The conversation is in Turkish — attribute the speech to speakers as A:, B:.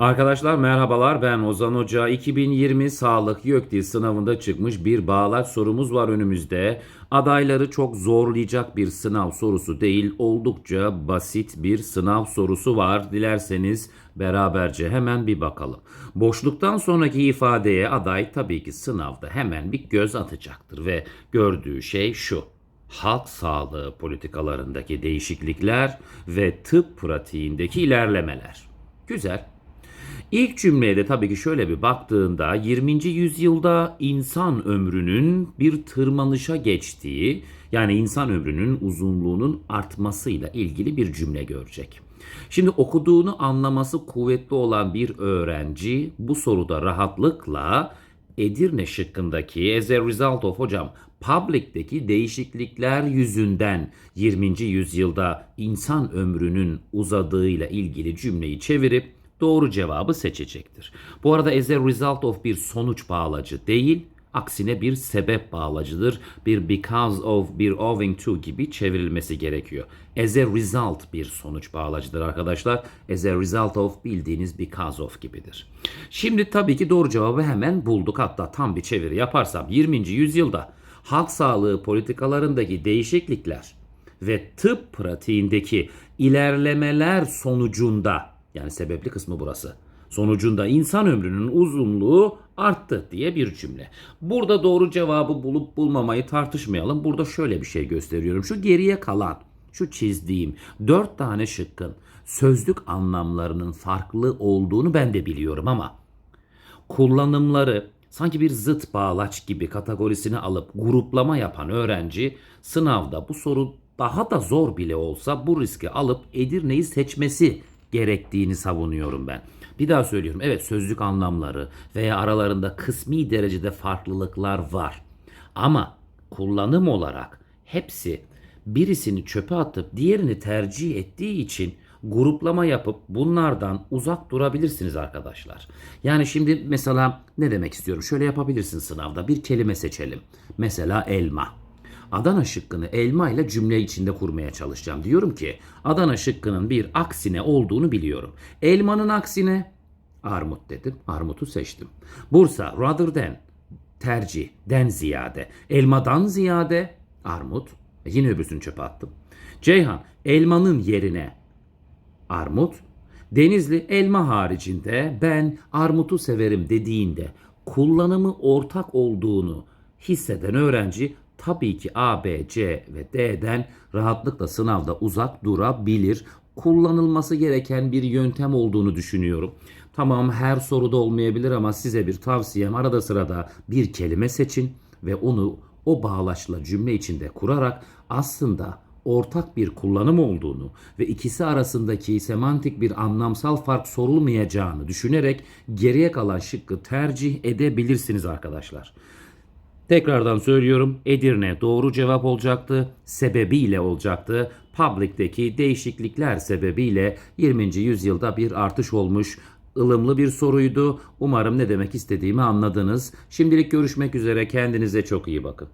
A: Arkadaşlar merhabalar ben Ozan Hoca. 2020 Sağlık YÖKDİL sınavında çıkmış bir bağlaç sorumuz var önümüzde. Adayları çok zorlayacak bir sınav sorusu değil, oldukça basit bir sınav sorusu var. Dilerseniz beraberce hemen bir bakalım. Boşluktan sonraki ifadeye aday tabii ki sınavda hemen bir göz atacaktır ve gördüğü şey şu halk sağlığı politikalarındaki değişiklikler ve tıp pratiğindeki ilerlemeler. Güzel. İlk cümleye de tabii ki şöyle bir baktığında 20. yüzyılda insan ömrünün bir tırmanışa geçtiği yani insan ömrünün uzunluğunun artmasıyla ilgili bir cümle görecek. Şimdi okuduğunu anlaması kuvvetli olan bir öğrenci bu soruda rahatlıkla Edirne şıkkındaki as a result of hocam public'teki değişiklikler yüzünden 20. yüzyılda insan ömrünün uzadığıyla ilgili cümleyi çevirip doğru cevabı seçecektir. Bu arada as a result of bir sonuç bağlacı değil, aksine bir sebep bağlacıdır. Bir because of, bir owing to gibi çevrilmesi gerekiyor. As a result bir sonuç bağlacıdır arkadaşlar. As a result of bildiğiniz because of gibidir. Şimdi tabii ki doğru cevabı hemen bulduk. Hatta tam bir çeviri yaparsam 20. yüzyılda halk sağlığı politikalarındaki değişiklikler ve tıp pratiğindeki ilerlemeler sonucunda yani sebepli kısmı burası. Sonucunda insan ömrünün uzunluğu arttı diye bir cümle. Burada doğru cevabı bulup bulmamayı tartışmayalım. Burada şöyle bir şey gösteriyorum. Şu geriye kalan, şu çizdiğim dört tane şıkkın sözlük anlamlarının farklı olduğunu ben de biliyorum ama kullanımları sanki bir zıt bağlaç gibi kategorisini alıp gruplama yapan öğrenci sınavda bu soru daha da zor bile olsa bu riski alıp Edirne'yi seçmesi gerektiğini savunuyorum ben. Bir daha söylüyorum. Evet sözlük anlamları veya aralarında kısmi derecede farklılıklar var. Ama kullanım olarak hepsi birisini çöpe atıp diğerini tercih ettiği için gruplama yapıp bunlardan uzak durabilirsiniz arkadaşlar. Yani şimdi mesela ne demek istiyorum? Şöyle yapabilirsin sınavda. Bir kelime seçelim. Mesela elma. Adana şıkkını elma ile cümle içinde kurmaya çalışacağım. Diyorum ki Adana şıkkının bir aksine olduğunu biliyorum. Elmanın aksine armut dedim. Armutu seçtim. Bursa rather than tercih den ziyade. Elmadan ziyade armut. E yine öbürsünü çöpe attım. Ceyhan elmanın yerine armut. Denizli elma haricinde ben armutu severim dediğinde kullanımı ortak olduğunu hisseden öğrenci tabii ki A, B, C ve D'den rahatlıkla sınavda uzak durabilir. Kullanılması gereken bir yöntem olduğunu düşünüyorum. Tamam her soruda olmayabilir ama size bir tavsiyem arada sırada bir kelime seçin ve onu o bağlaçla cümle içinde kurarak aslında ortak bir kullanım olduğunu ve ikisi arasındaki semantik bir anlamsal fark sorulmayacağını düşünerek geriye kalan şıkkı tercih edebilirsiniz arkadaşlar. Tekrardan söylüyorum Edirne doğru cevap olacaktı. Sebebiyle olacaktı. Public'teki değişiklikler sebebiyle 20. yüzyılda bir artış olmuş. ılımlı bir soruydu. Umarım ne demek istediğimi anladınız. Şimdilik görüşmek üzere. Kendinize çok iyi bakın.